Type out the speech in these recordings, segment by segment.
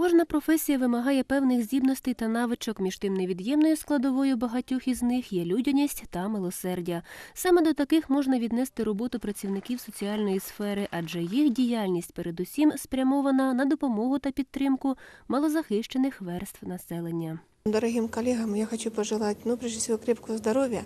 Кожна професія вимагає певних здібностей та навичок. Між тим невід'ємною складовою багатьох із них є людяність та милосердя. Саме до таких можна віднести роботу працівників соціальної сфери, адже їх діяльність передусім спрямована на допомогу та підтримку малозахищених верств населення. Дорогим коллегам я хочу пожелать, ну, прежде всего, крепкого здоровья,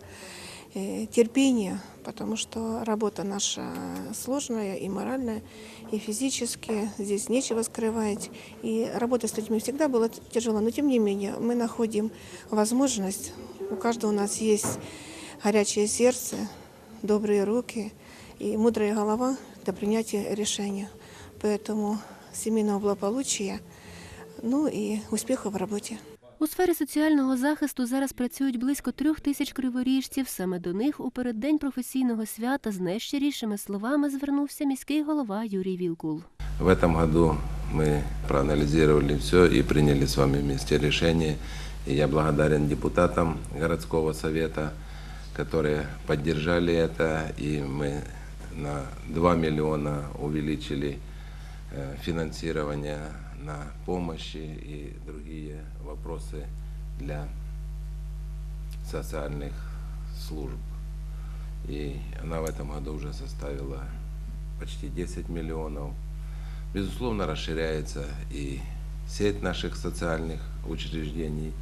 э, терпения, потому что работа наша сложная и моральная, и физически. Здесь нечего скрывать. И работать с людьми всегда было т- тяжело, но тем не менее мы находим возможность. У каждого у нас есть горячее сердце, добрые руки и мудрая голова для принятия решения. Поэтому семейного благополучия, ну и успехов в работе. У сфері соціального захисту зараз працюють близько трьох тисяч криворіжців. Саме до них у переддень професійного свята з найщирішими словами звернувся міський голова Юрій Вілкул. В этом году мы проанализировали все и приняли с вами вместе решение. И я благодарен депутатам городского совета, которые поддержали это. И мы на 2 миллиона увеличили э, финансирование на помощи и другие вопросы для социальных служб. И она в этом году уже составила почти 10 миллионов. Безусловно, расширяется и сеть наших социальных учреждений.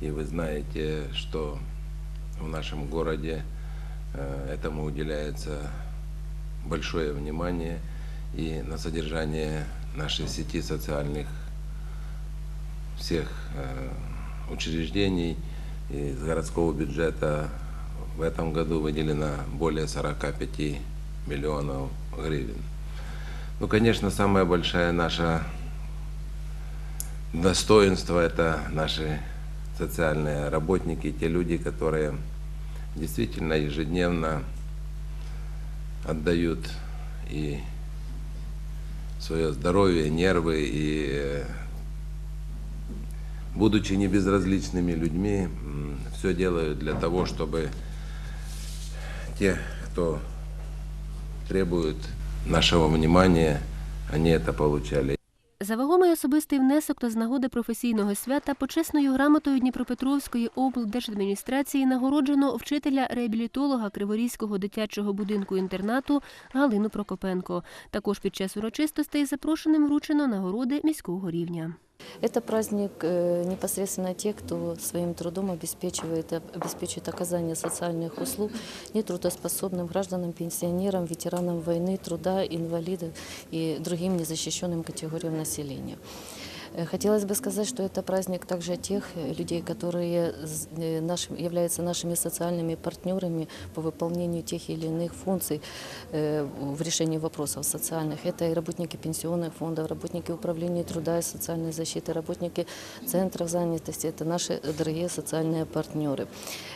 И вы знаете, что в нашем городе э, этому уделяется большое внимание и на содержание нашей сети социальных всех э, учреждений из городского бюджета в этом году выделено более 45 миллионов гривен. Ну, конечно, самое большое наше достоинство – это наши социальные работники, те люди, которые действительно ежедневно отдают и свое здоровье, нервы, и э, будучи небезразличными людьми, все делают для того, чтобы те, кто требует нашего внимания, они это получали. За вагомий особистий внесок та з нагоди професійного свята почесною грамотою Дніпропетровської облдержадміністрації нагороджено вчителя-реабілітолога Криворізького дитячого будинку-інтернату Галину Прокопенко. Також під час урочистостей запрошеним вручено нагороди міського рівня. Это праздник э, непосредственно те, кто своим трудом обеспечивает, обеспечивает оказание социальных услуг нетрудоспособным гражданам, пенсионерам, ветеранам войны, труда, инвалидам и другим незащищенным категориям населения. Э, Хотелось бы сказать, что это праздник также тех э, людей, которые э, нашим- являются нашими социальными партнерами по выполнению тех или иных функций в решении вопросов социальных. Это и работники пенсионных фондов, работники управления труда и социальной защиты, работники центров занятости. Это наши дорогие социальные партнеры.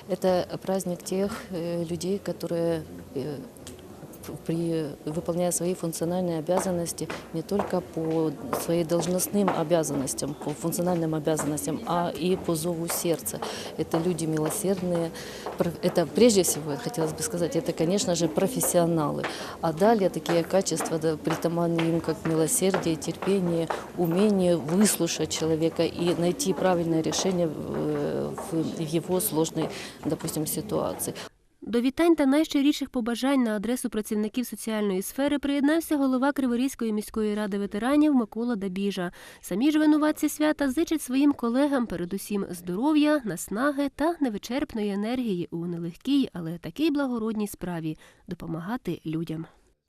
Это праздник тех людей, которые при, выполняя свои функциональные обязанности не только по своим должностным обязанностям, по функциональным обязанностям, а и по зову сердца. Это люди милосердные. Это прежде всего, хотелось бы сказать, это, конечно же, профессионалы. А далее такие качества, да, притаманные им, как милосердие, терпение, умение выслушать человека и найти правильное решение в, в его сложной, допустим, ситуации. До вітань та найщиріших побажань на адресу працівників соціальної сфери приєднався голова Криворізької міської ради ветеранів Микола Дабіжа. Самі ж винуватці свята зичать своїм колегам передусім здоров'я, наснаги та невичерпної енергії у нелегкій, але такій благородній справі допомагати людям.